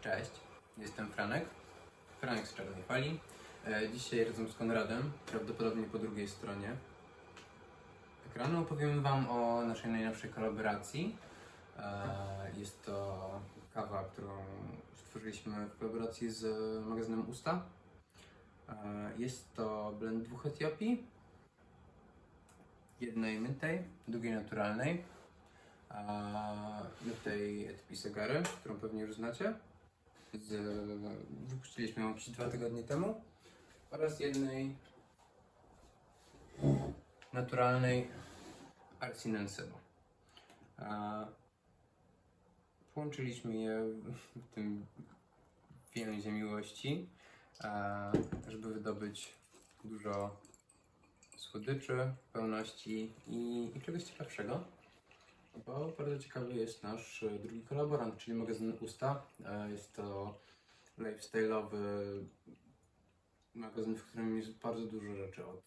Cześć, jestem Franek. Franek z Czarnej Fali. E, Dzisiaj razem z Konradem, prawdopodobnie po drugiej stronie ekranu, opowiem Wam o naszej najnowszej kolaboracji. E, Jest to kawa, którą stworzyliśmy w kolaboracji z magazynem Usta. E, Jest to blend dwóch Etiopii. Jednej mytej, drugiej naturalnej. Mytej Etiopii Segary, którą pewnie już znacie. Z, wypuściliśmy ją dwa tygodnie temu. Oraz jednej naturalnej Arsinensebo. A Połączyliśmy je w tym więzie miłości, żeby wydobyć dużo słodyczy, pełności i, i czegoś ciekawszego. Bo bardzo ciekawy jest nasz e, drugi kolaborant, czyli magazyn Usta. E, Jest to lifestyle'owy magazyn, w którym jest bardzo dużo rzeczy od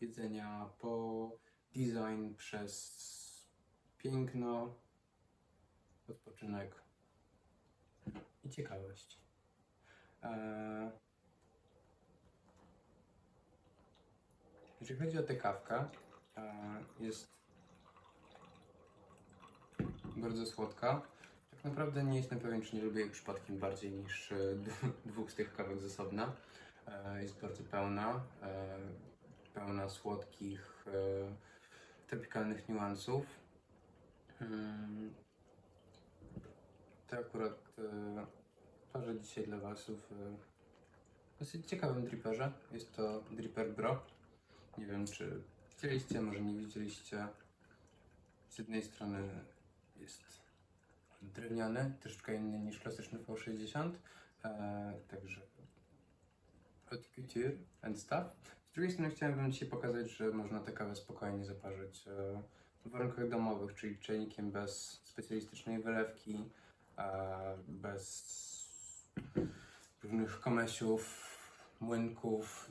jedzenia po design przez piękno, odpoczynek i ciekawość. E, Jeżeli chodzi o tę kawkę, jest bardzo słodka. Tak naprawdę nie jestem pewien, czy nie lubię jej przypadkiem bardziej niż e, dwóch z tych kawek z osobna. E, Jest bardzo pełna, e, pełna słodkich, tropikalnych niuansów. Mm, To akurat parzę dzisiaj dla Was w dosyć ciekawym dripperze. Jest to Dripper Bro. Nie wiem, czy widzieliście, może nie widzieliście. Z jednej strony jest drewniany, troszeczkę inny niż klasyczny V60, e, także haute couture and stuff. Z drugiej strony chciałem Wam dzisiaj pokazać, że można tę kawę spokojnie zaparzyć e, w warunkach domowych, czyli czajnikiem bez specjalistycznej wylewki, e, bez różnych komesiów, młynków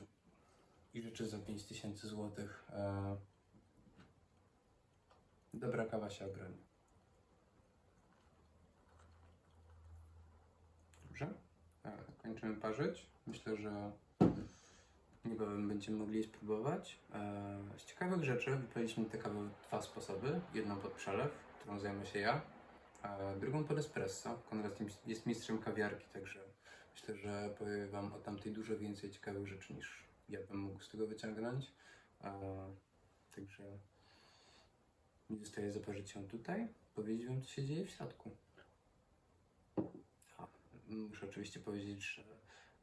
i rzeczy za 5000 zł. E, dobra kawa się obroni. Dobrze. E, Kończymy parzyć. Myślę, że niebawem będziemy mogli spróbować. E, Z ciekawych rzeczy wypaliśmy tę kawę w dwa sposoby. Jedną pod przelew, którą zajmę się ja, a drugą pod espresso. Konrad jest- mistrzem kawiarki, także myślę, że powie Wam o tamtej dużo więcej ciekawych rzeczy niż ja bym mógł z tego wyciągnąć. E, Także mi zostaje zaparzyć ją tutaj, powiedzieć Wam, co się dzieje w środku. Muszę oczywiście powiedzieć, że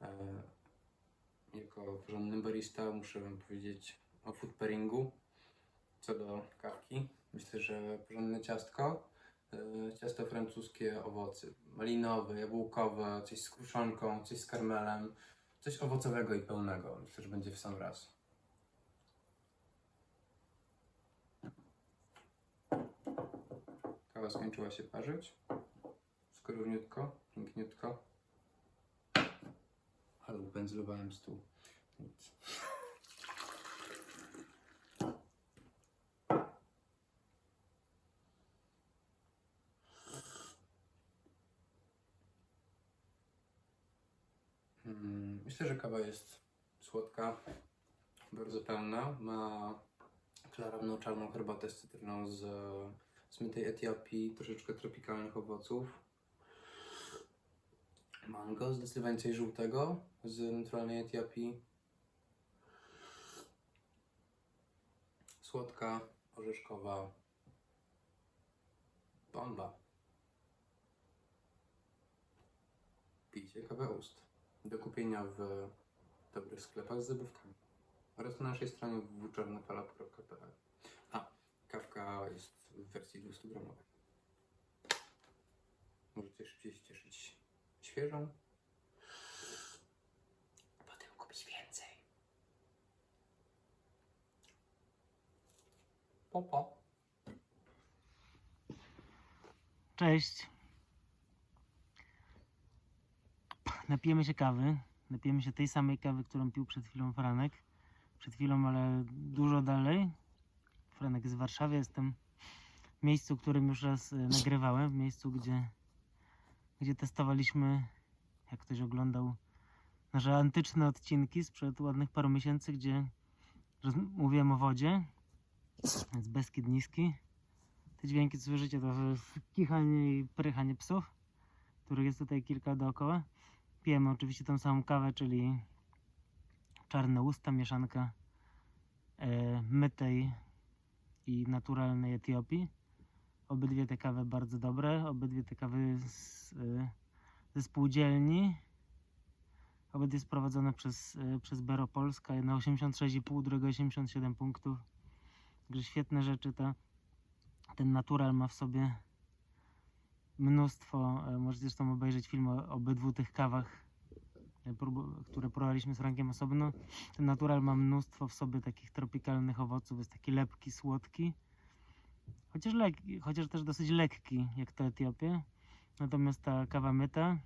e, jako porządny barista muszę Wam powiedzieć o food pairingu. Co do kawki, myślę, że porządne ciastko, e, ciasto francuskie, owoce malinowe, jabłkowe, coś z kruszonką, coś z karmelem, coś owocowego i pełnego. Myślę, że będzie w sam raz. Kawa skończyła się parzyć. Skrówniutko, piękniutko. Ale upędzlowałem stół. Nic. Mm, Myślę, że kawa jest słodka, bardzo pełna. Ma klarowną czarną herbatę z cytryną z, z mytej Etiopii, troszeczkę tropikalnych owoców. Mango, zdecydowanie coś żółtego z naturalnej Etiopii. Słodka, orzeszkowa. Bomba. Pijcie kawę ust. Do kupienia w dobrych sklepach z zabawkami. Oraz na naszej stronie www.czarnafala.pl A, kawka jest w wersji 200 gramowej. Możecie szybciej się cieszyć świeżą. Potem kupić więcej. Popo. Cześć. Napijemy się kawy. Napijemy się tej samej kawy, którą pił przed chwilą Franek. Przed chwilą, ale dużo dalej. Franek jest w Warszawie. Jestem w miejscu, którym już raz e, nagrywałem. W miejscu, gdzie gdzie testowaliśmy, jak ktoś oglądał nasze antyczne odcinki sprzed ładnych paru miesięcy, gdzie mówiłem o wodzie, więc Beskid Niski. Te dźwięki, co słyszycie, to kichanie i prychanie psów, których jest tutaj kilka dookoła. Pijemy oczywiście tą samą kawę, czyli czarne usta, mieszanka e, mytej i naturalnej Etiopii. Obydwie te kawy bardzo dobre, obydwie te kawy z, e, ze spółdzielni. Obydwie sprowadzone przez, e, przez Bero Polska, jedna 86,5, druga 87 punktów. Także świetne rzeczy. Ta, ten natural ma w sobie mnóstwo. e, Możecie zresztą obejrzeć film o obydwu tych kawach, e, które próbowaliśmy z rankiem osobno. Ten natural ma mnóstwo w sobie takich tropikalnych owoców. Jest taki lepki, słodki. Chociaż, lekki, chociaż też dosyć lekki, jak to Etiopie. Natomiast ta kawa myta,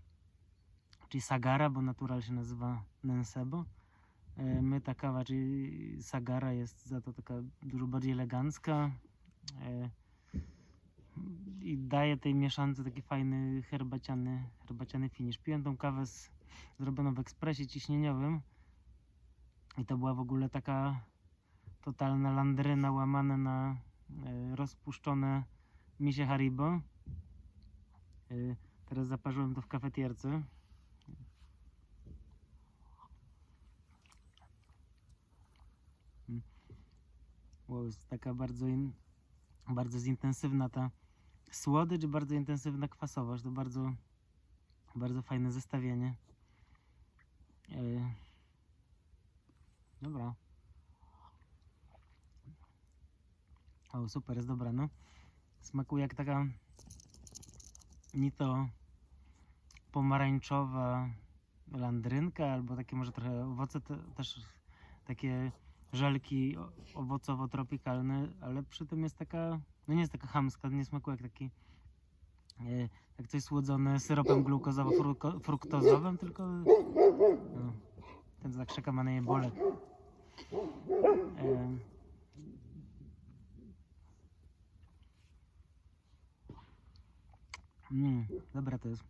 czyli sagara, bo natural się nazywa Nensebo. e, Myta kawa, czyli sagara jest za to taka dużo bardziej elegancka. e, I daje tej mieszance taki fajny herbaciany, herbaciany finish. Piłem tą kawę z, zrobioną w ekspresie ciśnieniowym. I to była w ogóle taka totalna landryna łamane na rozpuszczone misie Haribo. E, teraz zaparzyłem to w kafetierce. Mm. Wow, jest taka bardzo, in, bardzo zintensywna ta słodycz, bardzo intensywna kwasowość. To bardzo, bardzo fajne zestawienie. E, Dobra. Super, jest dobra, no. Smakuje jak taka ni to pomarańczowa landrynka, albo takie może trochę owoce te, też takie żelki owocowo-tropikalne, ale przy tym jest taka, no nie jest taka chamska, nie smakuje jak taki e, jak coś słodzone syropem glukozowo-fruktozowym, tylko no, ten co czeka ma na nie bolek. E, Mm, dobra to jest.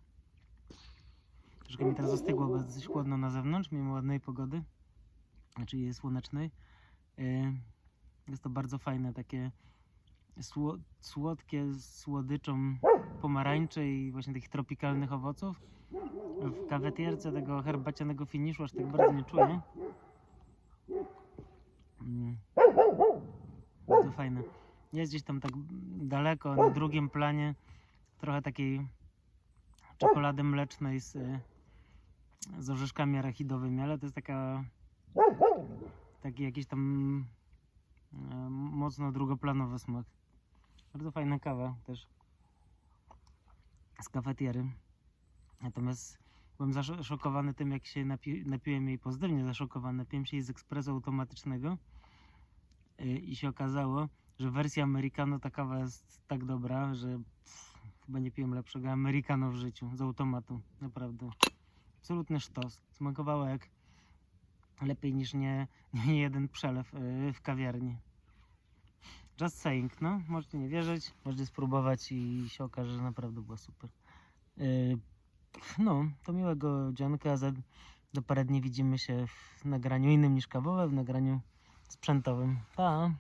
Troszkę mi teraz ostygło, bo jest dosyć chłodno na zewnątrz, mimo ładnej pogody, znaczy jest słonecznej. Yy, Jest to bardzo fajne, takie sło, słodkie, słodyczą pomarańczy i właśnie takich tropikalnych owoców. W kawetierce tego herbacianego finiszu aż tak bardzo nie czuję. Mm. Bardzo fajne. Jest gdzieś tam tak daleko, na drugim planie, trochę takiej czekolady mlecznej z, z orzeszkami arachidowymi, ale to jest taka taki jakiś tam e, mocno drugoplanowy smak. Bardzo fajna kawa też z kafetiery. Natomiast byłem zaszokowany tym, jak się napi napiłem jej pozytywnie zaszokowany. Napiłem się jej z ekspresu automatycznego y, i się okazało, że wersja Americano ta kawa jest tak dobra, że pff, chyba nie piłem lepszego Americano w życiu z automatu. Naprawdę. Absolutny sztos. Smakowało jak lepiej niż nie, nie jeden przelew y, w kawiarni. Just saying, no. Możecie nie wierzyć, możecie spróbować i się okaże, że naprawdę była super. Y, No, to miłego dzionka. Za, za parę dni widzimy się w nagraniu innym niż kawowe, w nagraniu sprzętowym. Pa!